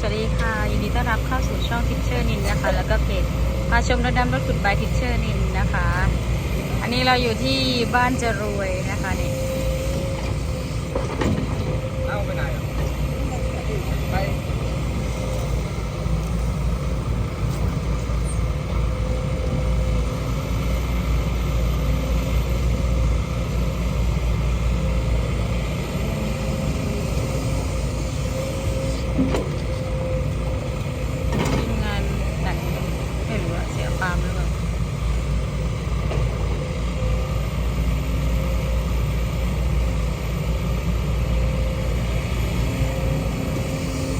สวัสดีค่ะ ยินดีต้อนรับเข้าสู่ช่องทิชเชอร์นินนะคะ แล้วก็เพจพาชมรถดำรถขุดบายทิชเชอร์นินนะคะ อันนี้เราอยู่ที่บ้านจะรวยนะคะนี่เอาไปไหนอะไป ทีมงานแต่งไม่รู้อะเสียปาล์มหรือเปล่า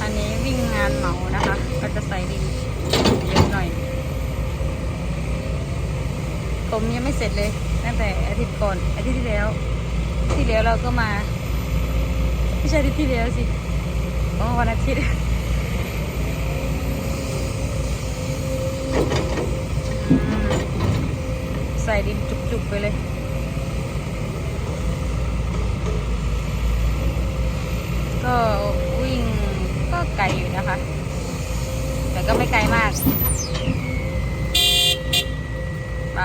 อันนี้วิ่งงานเหมานะคะ ก็จะใส่ดินเยอะหน่อย ผ มยังไม่เสร็จเลยตั้งแต่อาทิตย์ก่อนอาทิตย์ที่แล้วที่แล้วเราก็มาไม่ใช่อาทิตย์ที่แล้วสิอ๋อวันอาทิตย์ใส่ดินจุกๆไปเลย ก็วิ่งก็ไกลอยู่นะคะ แต่ก็ไม่ไกลมากไป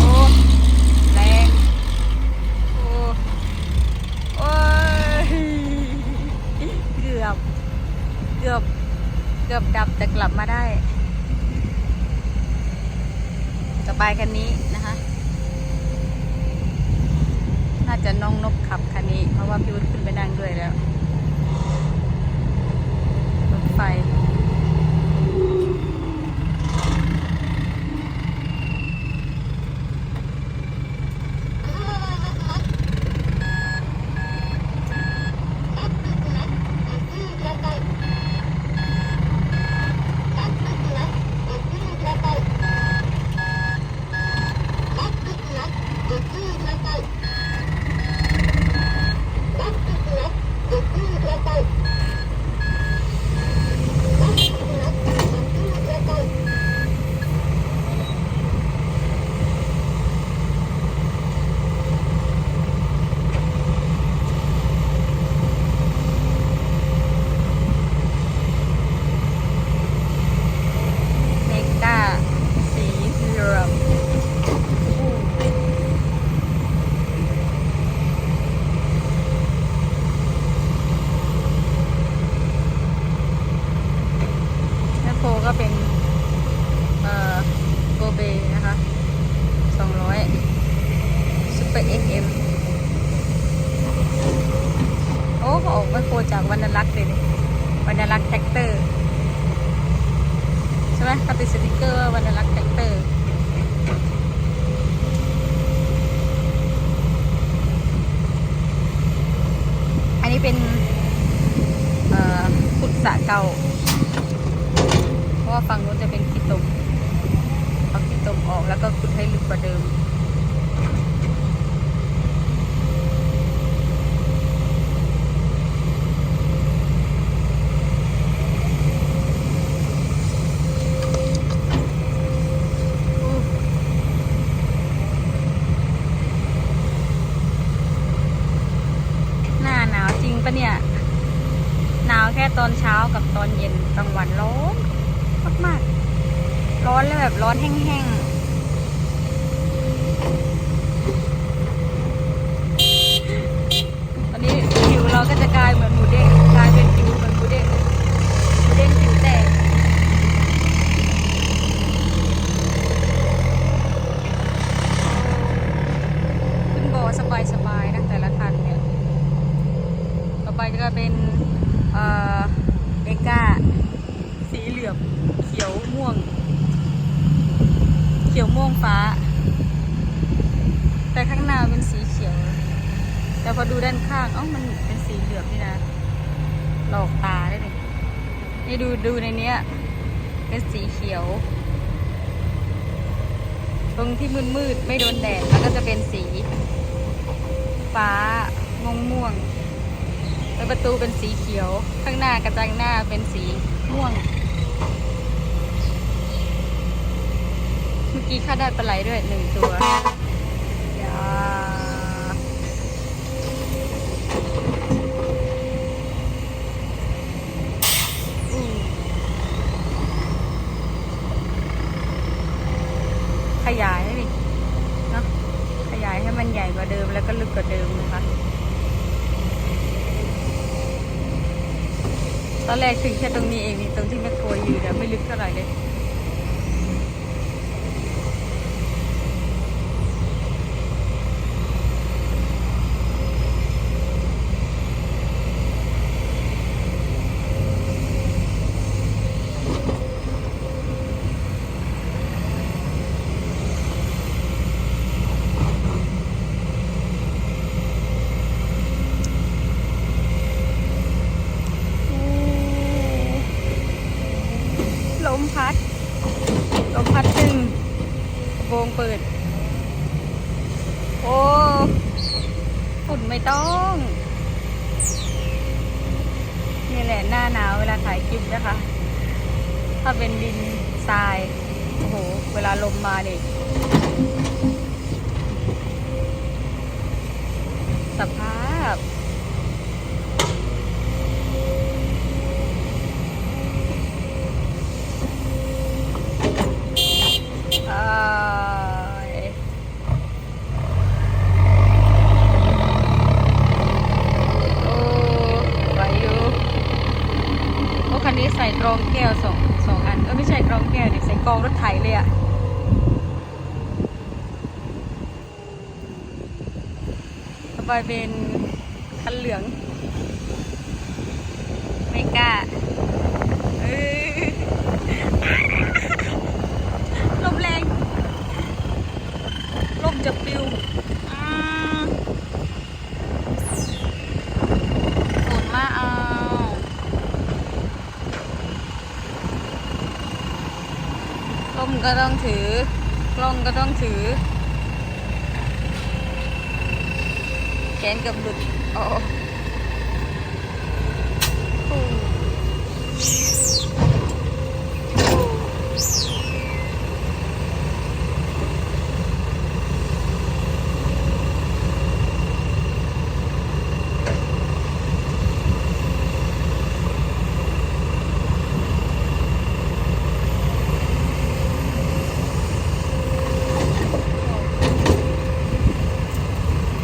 โอ้แรงโอ้โอ้ยเกือบ เกือบเกือบดับแต่กลับมาได้ ต่อไปคันนี้นะคะ น่าจะน้องนกขับคันนี้ เพราะว่าพี่วุฒิขึ้นไปนั่งด้วยแล้วรถไฟ เมกาสีเหลืองแมคโครก็เป็น เอ่อโกเบนะคะ สองร้อยซูเปอร์เอ็กเอ็มโอ้เขาออกแมคโครจากวันลักษณ์เลยนี่วันลักษณ์แท็กเตอร์ ใช่ไหมเขาติดสติกเกอร์ว่าวันรักแท็กเตอร์ อันนี้เป็น เอ่อขุดสระ เก่า เพราะว่าฝั่งนู้นจะเป็นขี้ตมเอาขี้ตมออกแล้วก็ขุดให้ลึกกว่าเดิม หน้าหนาวจริงปะเนี่ย หนาวแค่ตอนเช้ากับต อนเย็นกลางวันร้อนมากๆร้อนเลยแบบร้อนแห้งๆ ตอนนี้ผิวเราก็จะกลายเหมือนหมูเด้งกลายเป็นผิวเหมือนหมูเด้งหมูเด้งผิวแตก ขึ้นบอสบายสบายๆนะแต่ละคันเนี่ย ต่อไปก็เป็น เอ่อเอกาสีเหลืองเขียวม่วง เขียวม่วงฟ้า แต่ข้างหน้าเป็นสีเขียว แต่พอดูด้านข้างเอ้ามันเป็นสีเหลืองนี่นะหลอกตาได้เลยนี่ดูดูในเนี้ย เป็นสีเขียว ตรงที่มืดมืดไม่โดนแดดแล้วก็จะเป็นสี ฟ้าม่วงม่วงแล้วประตูเป็นสีเขียว ข้างหน้ากระจังหน้าเป็นสีม่วง มื่อกี้ข้าได้ปลาไหลด้วยหนึ่งตัวขยายนี่เนาขยายให้มันใหญ่กว่าเดิมแล้วก็ลึกกว่าเดิมนะคะ ตอนแรกถึงแค่ตรงนี้เองนี่ตรงที่แม่ครัอยู่เนี่ยไม่ลึกเท่าไหร่เลย ไม่ต้อง นี่แหละหน้าหนาวเวลาถ่ายคลิปนะคะ ถ้าเป็นดินทราย โอ้โห เวลาลมมาเนี่ยสภาพ เอ้ยโอ้ไหวอยู่โอ้คันนี้ใส่กรองแก้วสองสองอัน เออไม่ใช่กรองแก้วเนี่ยใส่กรองรถไถเลยอะต่ อไปเป็นคันเหลือง ไม่กล้าลมแรงลมจะปิวอ่าฝนมาเอาลมก็ต้องถือกล้องก็ต้องถือ แข นกับหลุดอ๋อ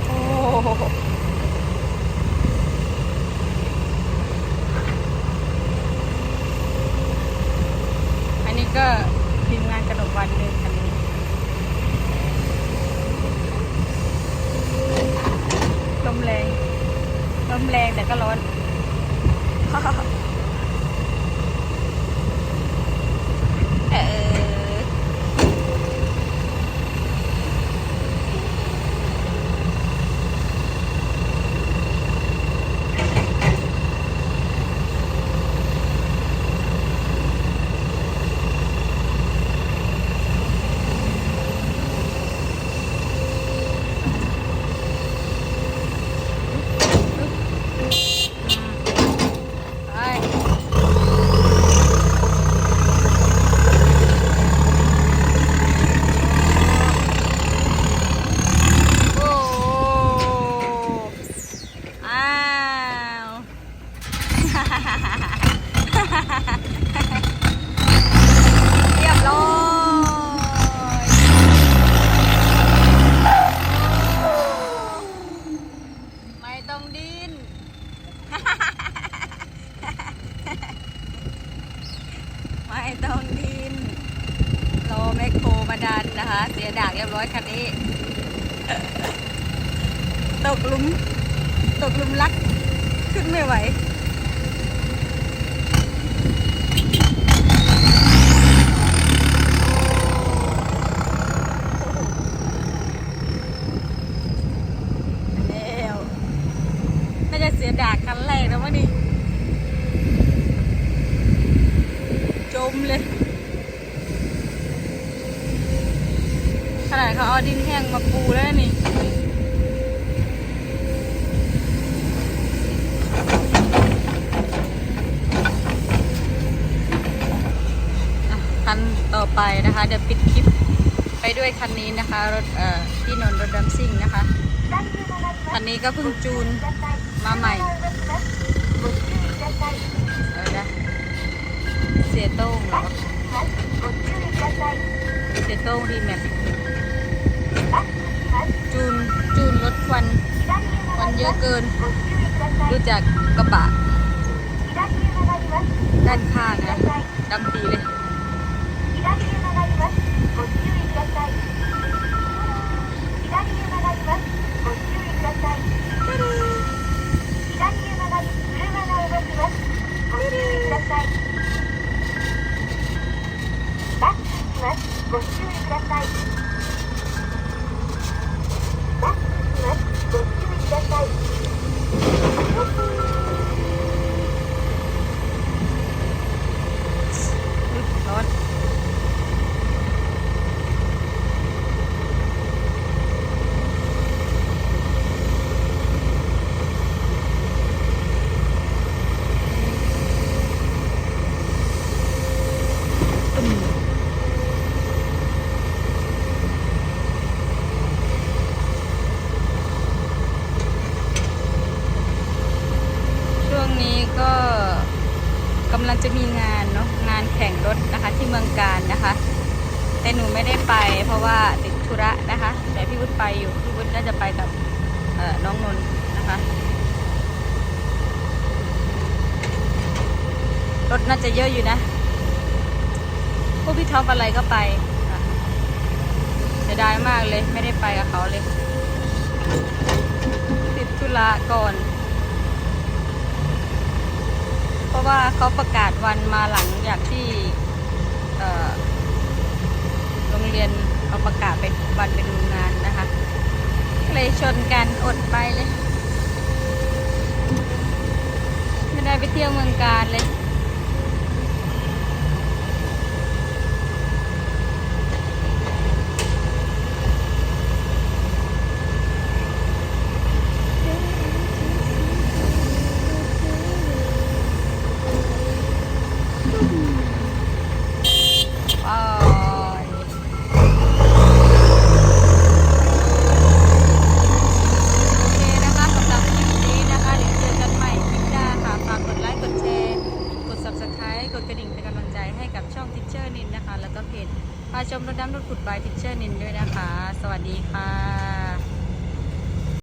โอ้โอ้อันนี้ก็ทีมงานกระดกวันเลยคันนี้ ลมแรง ล มแรงแต่ก็ร้อน เออ ไปโอ้อ้าว เรียบร้อยไม่ต้องดิ้นไม่ต้องดิ้นรอแมคโครมาดันนะคะ เสียดากเรียบร้อยคันนี้ ตกลุม ตกลุมรัก ขึ้นไม่ไหวน่าจะเสียดากคันแรกแล้วมั้งนี่ จมเลย ขนาดเขาเอาดินแห้งมาปูแล้วนี่คันต่อไปนะคะ เดี๋ยวปิดคลิปไปด้วยคันนี้นะคะ รถเอ่อพี่นนท์รถดัมซิ่งนะคะ คันนี้ก็เพิ่งจูนมาใหม่เออนะเสียโต้งเหรอเสียโต้งดีแม็ก จูนจูนรถควันควันเยอะเกิน ดูจากกระบะด้านข้างนะดำปี รถน่าจะเยอะอยู่นะ พวกพี่ท็อปอะไรก็ไปเสียดายมากเลย ไม่ได้ไปกับเขาเลย ติดธุระก่อน เพราะว่าเขาประกาศวันมาหลังจากที่โรงเรียนเขาประกาศเป็นวันไปดูงานนะคะเลยชนกันอดไปเลย ไม่ได้ไปเที่ยวเมืองการเลย ไ